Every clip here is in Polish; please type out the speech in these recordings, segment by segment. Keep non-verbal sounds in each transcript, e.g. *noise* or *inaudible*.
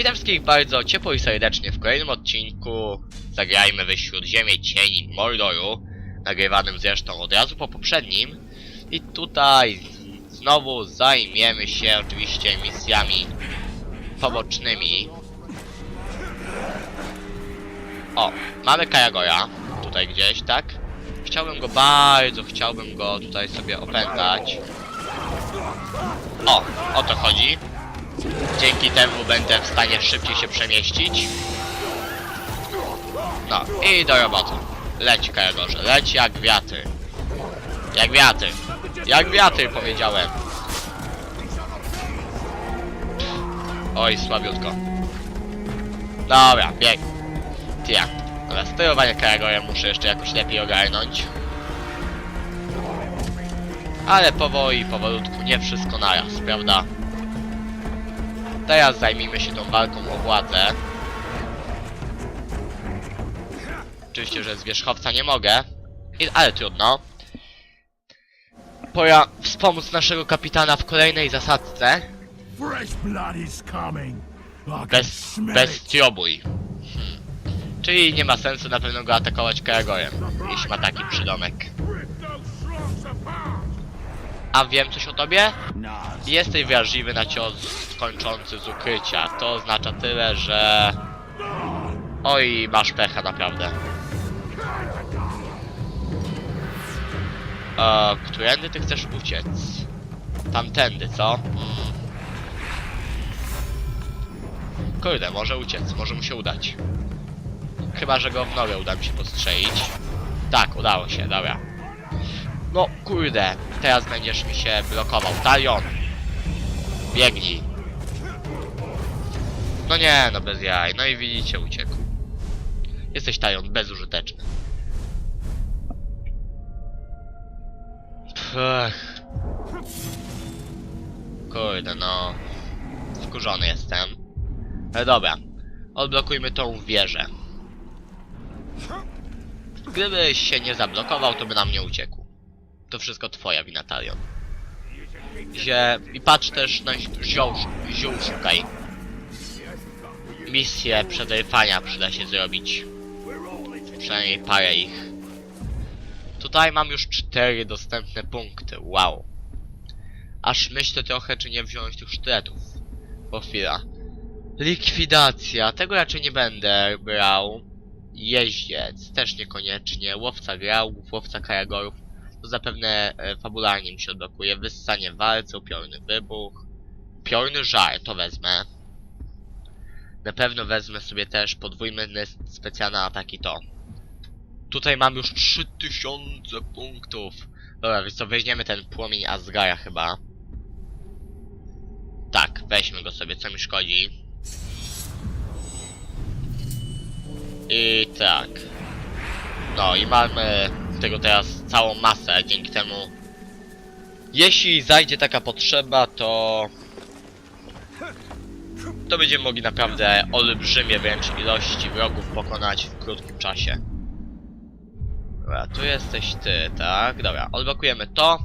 Witam wszystkich bardzo ciepło i serdecznie w kolejnym odcinku Zagrajmy we Śródziemie Cieni Mordoru Nagrywanym zresztą od razu po poprzednim. I tutaj znowu zajmiemy się oczywiście misjami pobocznymi. O, mamy Kajagora Tutaj gdzieś, tak? Chciałbym go bardzo, chciałbym go tutaj sobie opętać. O, o to chodzi Dzięki temu będę w stanie szybciej się przemieścić. No i do roboty. Leć Karagorze, leć jak wiatry. Jak wiatry. Jak wiatry powiedziałem. Oj, słabiutko. Dobra, bieg. Tia. Ale sterowanie Karagorem muszę jeszcze jakoś lepiej ogarnąć. Ale powoli, powolutku, nie wszystko naraz, prawda? Teraz zajmijmy się tą walką o władzę. Oczywiście, że z wierzchowca nie mogę, ale trudno. Pora wspomóc naszego kapitana w kolejnej can Bez, triobój. Hmm. Czyli nie ma sensu na pewno go atakować Karagorem, jeśli ma taki przydomek. A wiem coś o tobie? Jesteś wrażliwy na cios kończący z ukrycia. To oznacza tyle, że... Oj, masz pecha naprawdę. E, którędy ty chcesz uciec? Tamtędy, co? Mm. Kurde, może uciec, może mu się udać. Chyba, że go w nogę uda mi się postrzelić. Tak, udało się, dobra. No kurde, teraz będziesz mi się blokował. Talion! Biegnij. No nie, no bez jaj. No i widzicie, uciekł. Jesteś Talion, bezużyteczny. Ech. Kurde, no. Wkurzony jestem. Ale dobra. Odblokujmy tą wieżę. Gdybyś się nie zablokował, to by nam nie uciekł. To wszystko twoja wina, Talion. I patrz też na ziół, ziół szukaj. Misję przetrwania przyda się zrobić. Przynajmniej parę ich. Tutaj mam już cztery dostępne punkty, wow. Aż myślę trochę, czy nie wziąć tych sztyletów. Po chwila. Likwidacja, tego raczej nie będę brał. Jeździec, też niekoniecznie. Łowca grałów, łowca karagorów. To zapewne e, fabularnie mi się odblokuje. Wyssanie walce, upiorny wybuch. Piorny żar, to wezmę. Na pewno wezmę sobie też podwójny specjalne ataki to. Tutaj mam już 3000 punktów. Dobra, więc co, weźmiemy ten płomień Asgara chyba. Tak, weźmy go sobie, co mi szkodzi. I tak. No i mamy tego teraz całą masę, dzięki temu jeśli zajdzie taka potrzeba, to to będziemy mogli naprawdę olbrzymie wręcz ilości wrogów pokonać w krótkim czasie. Dobra, tu jesteś ty, tak? Dobra, odblokujemy to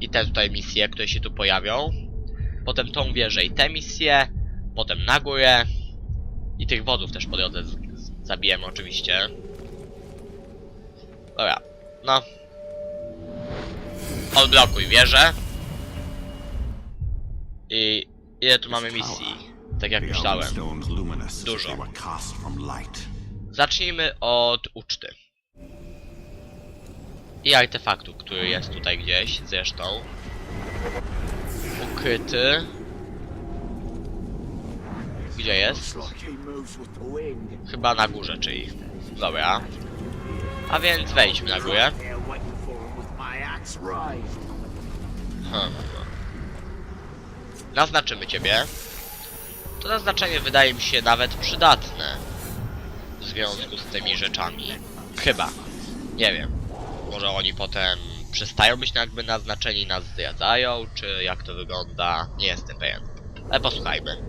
i te tutaj misje, które się tu pojawią. Potem tą wieżę i te misje, potem na górę i tych wodów też po drodze zabijemy oczywiście. Dobra, no. Odblokuj wieżę. I ile tu mamy misji? Tak jak myślałem. Dużo. Zacznijmy od uczty. I artefaktu, który jest tutaj gdzieś, zresztą. Ukryty. Gdzie jest? Chyba na górze, czyli... Dobra. A więc wejdźmy na górę. Hmm. Naznaczymy ciebie. To naznaczenie wydaje mi się nawet przydatne w związku z tymi rzeczami. Chyba. Nie wiem. Może oni potem przestają być jakby naznaczeni i nas zdradzają, czy jak to wygląda, nie jestem pewien. Ale posłuchajmy.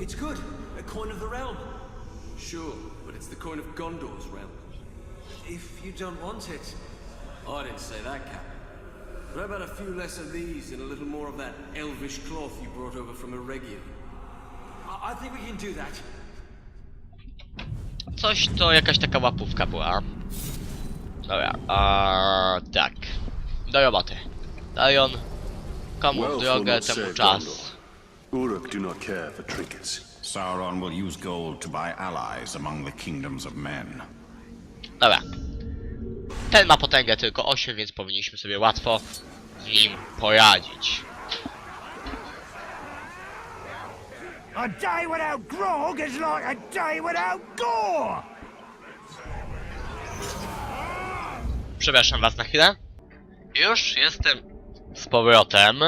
It's good. A coin of the realm. Sure, but it's the coin of Gondor's realm. If you don't want it. Oh, I didn't say that, Captain. But What about a few less of these and a little more of that elvish cloth you brought over from Eregion? I, I think we can do that. Coś to jakaś taka łapówka była. Dobra, a tak. Do roboty. Dajon, komu w drogę, temu czas. Uruk do not care for trinkets. Sauron will use gold to buy allies among the kingdoms of men. Dobra. Ten ma potęgę tylko 8, więc powinniśmy sobie łatwo z nim poradzić. A day without grog is like a day without gore! Przepraszam was na chwilę. Już jestem z powrotem.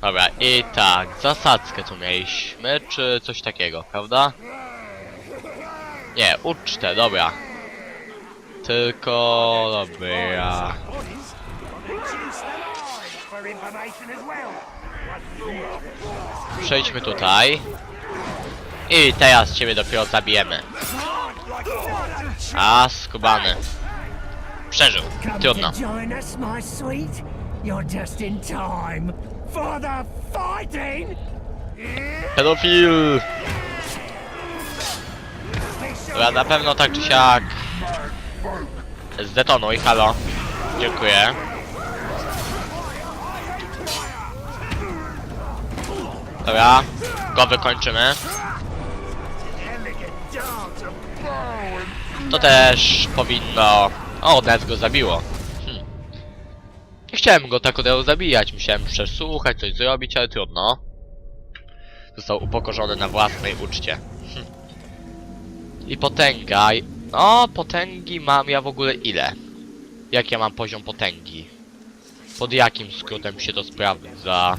Dobra, i tak, zasadzkę tu mieliśmy, czy coś takiego, prawda? Nie, ucztę, dobra. Tylko, well. Przejdźmy tutaj. I teraz ciebie dopiero zabijemy. A, skubany. Przeżył. Trudno. Pedofil! Dobra, na pewno tak czy siak. Zdetonuj, halo. Dziękuję. Dobra, go wykończymy. To też powinno... O, Ned go zabiło. Hm. Nie chciałem go tak od razu zabijać, musiałem przesłuchać, coś zrobić, ale trudno. Został upokorzony na własnej uczcie. Hm. I potęga. O, potęgi mam ja w ogóle ile? Jak ja mam poziom potęgi? Pod jakim skrótem się to sprawdza?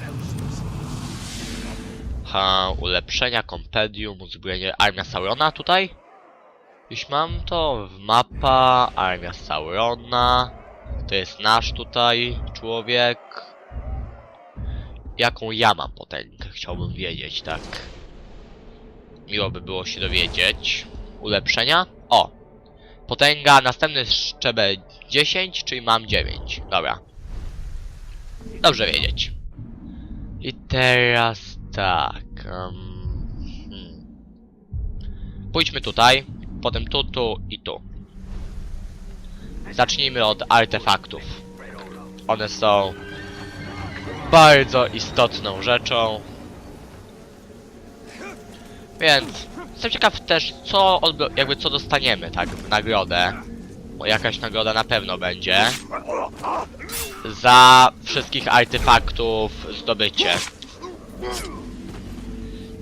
Ha, ulepszenia, kompendium, uzbrojenie, armia Saurona tutaj? Już mam to, mapa, armia Saurona. To jest nasz tutaj człowiek. Jaką ja mam potęgę, chciałbym wiedzieć, tak. Miło by było się dowiedzieć. Ulepszenia? O! Potęga, następny szczebel 10, czyli mam 9. Dobra. Dobrze wiedzieć. I teraz tak. Um, hmm. Pójdźmy tutaj, potem tu, tu i tu. Zacznijmy od artefaktów. One są bardzo istotną rzeczą. Więc jestem ciekaw też, co jakby co dostaniemy, tak, w nagrodę. Bo jakaś nagroda na pewno będzie. Za wszystkich artefaktów zdobycie.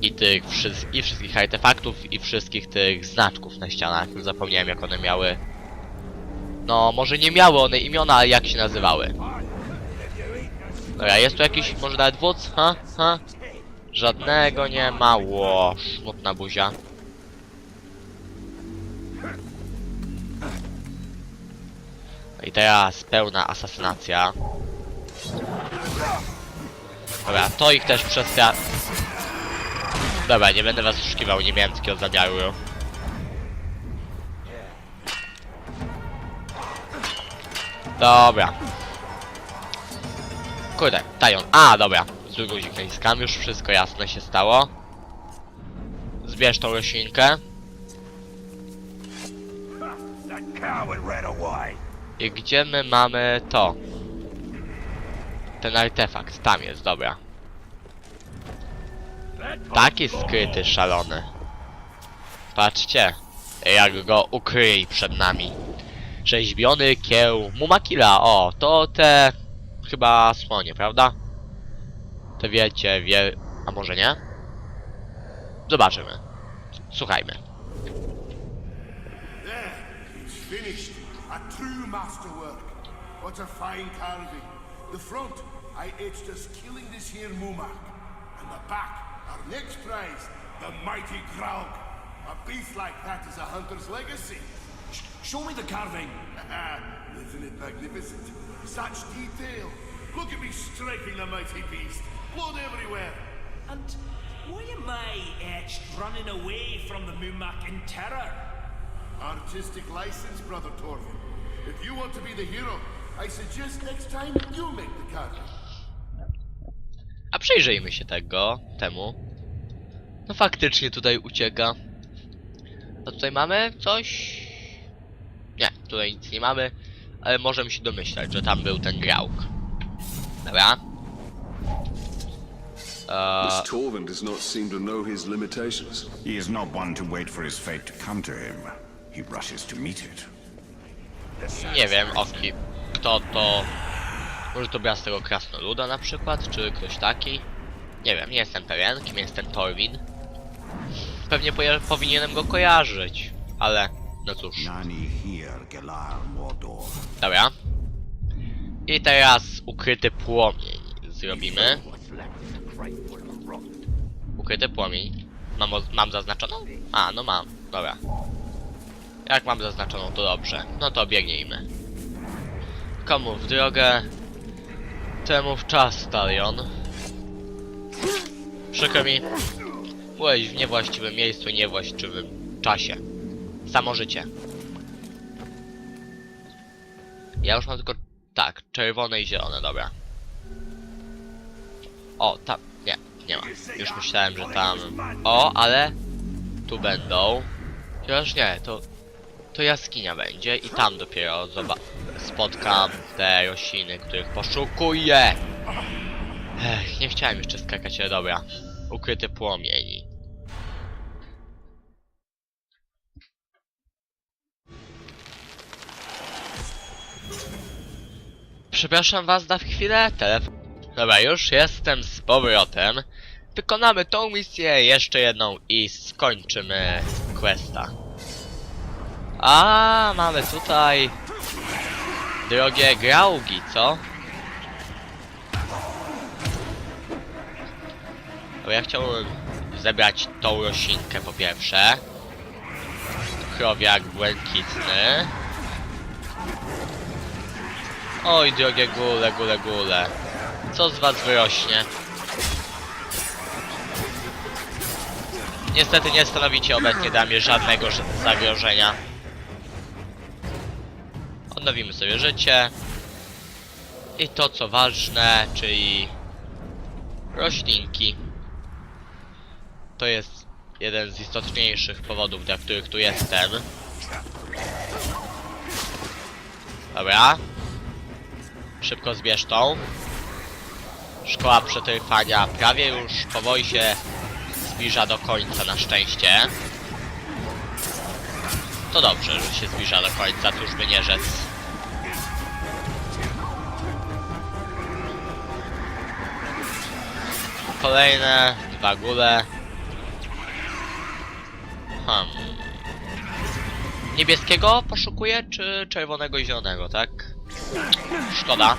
I tych i wszystkich artefaktów, i wszystkich tych znaczków na ścianach. Zapomniałem jak one miały. No, może nie miały one imiona, ale jak się nazywały. Dobra, jest tu jakiś, może nawet wódz? Ha? Ha? Żadnego nie ma. Ło, smutna buzia. No i teraz pełna asasynacja. Dobra, to ich też przestra... Dobra, nie będę was oszukiwał, nie miałem takiego zamiaru. Dobra. Kurde, Tajon. A, dobra. Guzik naciskam, już wszystko jasne się stało. Zbierz tą roślinkę. I gdzie my mamy to? Ten artefakt, tam jest, dobra. Taki skryty, szalony. Patrzcie, jak go ukryj przed nami. Rzeźbiony kieł Mumakila, o, to te chyba słonie, prawda? To wiecie, wie... a może nie? Zobaczymy. Słuchajmy. There, it's finished. A true masterwork. What a fine carving. The front, I etched us killing this here Mumak. And the back, our next prize, the mighty Graug. A beast like that is a hunter's legacy. Show me the carving. *laughs* Isn't it magnificent? Such detail. Look at me striking the mighty beast. Blood everywhere. And why am I etched running away from the Mumak in terror? Artistic license, Brother Torvin. If you want to be the hero, I suggest next time you make the carving. A przyjrzyjmy się tego, temu. No faktycznie tutaj ucieka. A tutaj mamy coś? Nie, tutaj nic nie mamy, ale możemy się domyślać, że tam był ten grauk. Dobra. Eee, This Torvin does not seem to know his limitations. He is not one to wait for his fate to come to him. He rushes to meet it. nie wiem, Owki, kto to... Może to brat z tego krasnoluda na przykład, czy ktoś taki? Nie wiem, nie jestem pewien, kim jest ten Torwin. Pewnie poja- powinienem go kojarzyć, ale no cóż. Nani here Gelar Mordor. Dobra. I teraz ukryty płomień zrobimy. Ukryty płomień. Mam, mam zaznaczoną? A, no mam. Dobra. Jak mam zaznaczoną, to dobrze. No to biegnijmy. Komu w drogę? Temu w czas, Talion. Przykro mi. Byłeś w niewłaściwym miejscu, niewłaściwym czasie. Samo życie. Ja już mam tylko... Tak, czerwone i zielone, dobra. O, tam... Nie, nie ma. Już myślałem, że tam... O, ale... Tu będą. Chociaż nie, to... To jaskinia będzie i tam dopiero zoba... spotkam te rośliny, których poszukuję. Ech, nie chciałem jeszcze skakać, ale dobra. Ukryty płomień. Przepraszam was na chwilę, telefon. Dobra, już jestem z powrotem. Wykonamy tą misję, jeszcze jedną i skończymy questa. A, mamy tutaj drogie graugi, co? Bo ja chciałbym zebrać tą roślinkę po pierwsze. Krowiak błękitny. Oj, drogie gule, gule, gule. Co z was wyrośnie? Niestety nie stanowicie obecnie dla mnie żadnego zagrożenia. Odnowimy sobie życie. I to co ważne, czyli roślinki. To jest jeden z istotniejszych powodów, dla których tu jestem. Dobra. Szybko zbierz tą. Szkoła przetrwania prawie już powoli się zbliża do końca na szczęście. To dobrze, że się zbliża do końca, cóż by nie rzec. Kolejne dwa gule. Hmm. Niebieskiego poszukuję, czy czerwonego i zielonego, tak? Szkoda.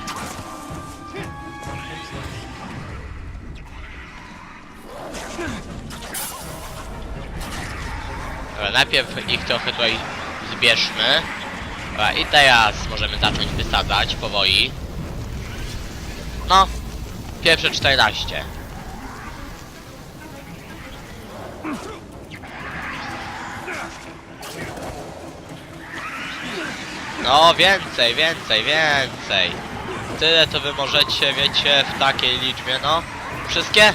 Dobra, najpierw ich trochę tutaj zbierzmy. Dobra, i teraz możemy zacząć wysadzać powoli. No, pierwsze 14. No, więcej, więcej, więcej. Tyle to wy możecie, wiecie, w takiej liczbie, no. Wszystkie?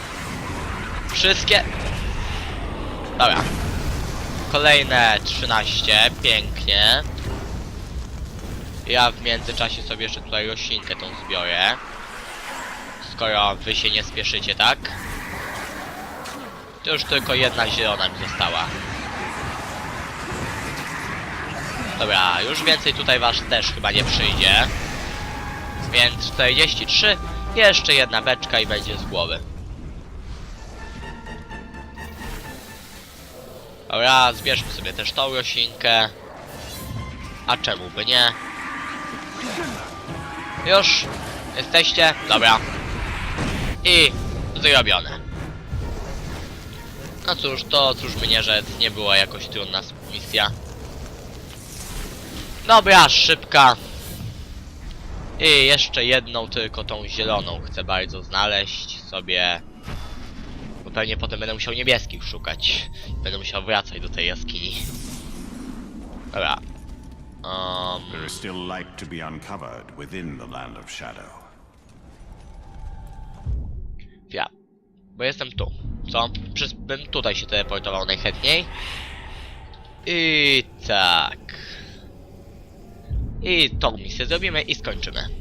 Wszystkie? Dobra. Kolejne 13, pięknie. Ja w międzyczasie sobie jeszcze tutaj roślinkę tą zbiorę. Skoro wy się nie spieszycie, tak? To już tylko jedna zielona mi została. Dobra, już więcej tutaj was też chyba nie przyjdzie. Więc 43, jeszcze jedna beczka i będzie z głowy. Dobra, zbierzmy sobie też tą roślinkę. A czemu by nie? Już? Jesteście? Dobra. I zrobione. No cóż, to cóż by nie rzec, nie była jakoś trudna misja. Dobra, szybka. I jeszcze jedną, tylko tą zieloną chcę bardzo znaleźć sobie. Bo pewnie potem będę musiał niebieskich szukać. Będę musiał wracać do tej jaskini. Dobra. Um, There is still light to be uncovered within the Land of Shadow. ja. Bo jestem tu. Co? Przez, bym tutaj się teleportował najchętniej. I tak. I tą misję zrobimy i skończymy.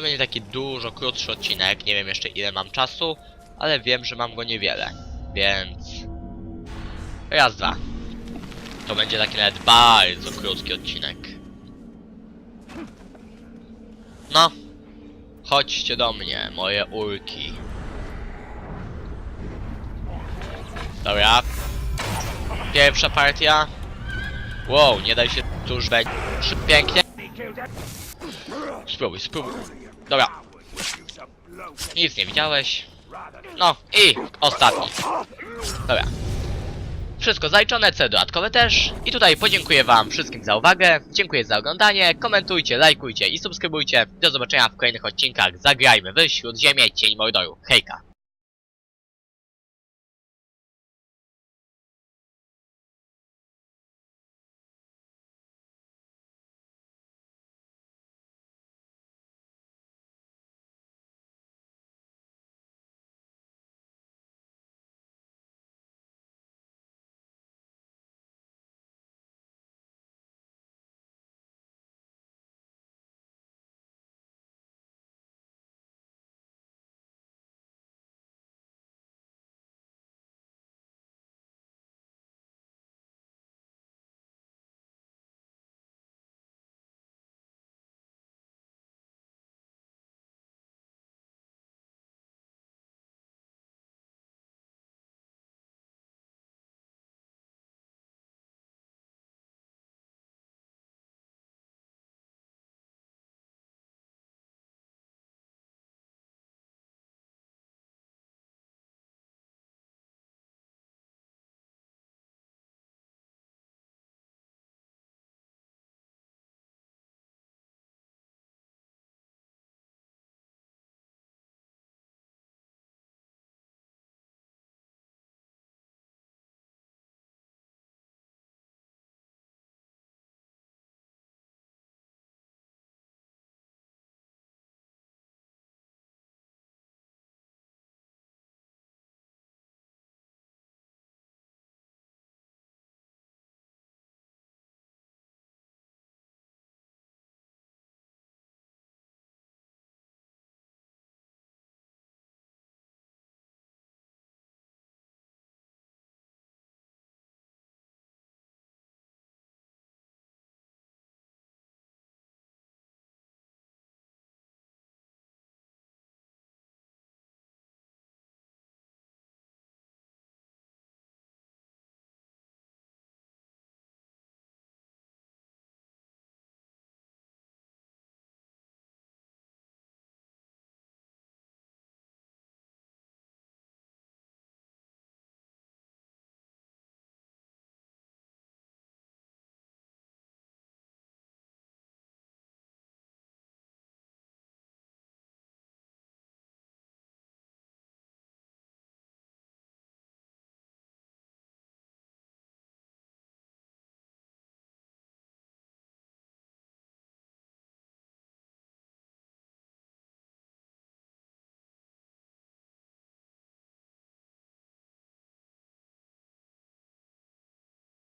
To będzie taki dużo krótszy odcinek, nie wiem jeszcze ile mam czasu, ale wiem, że mam go niewiele, więc... Raz, dwa. To będzie taki nawet bardzo krótki odcinek. No. Chodźcie do mnie, moje ulki. Dobra. Pierwsza partia. Wow, nie daj się tu już będzie. Pięknie. Spróbuj, spróbuj. Dobra. Nic nie widziałeś. No i ostatni. Dobra. Wszystko zaliczone, cele dodatkowe też. I tutaj podziękuję wam wszystkim za uwagę. Dziękuję za oglądanie. Komentujcie, lajkujcie i subskrybujcie. Do zobaczenia w kolejnych odcinkach. Zagrajmy w Śródziemie Cień Mordoru. Hejka.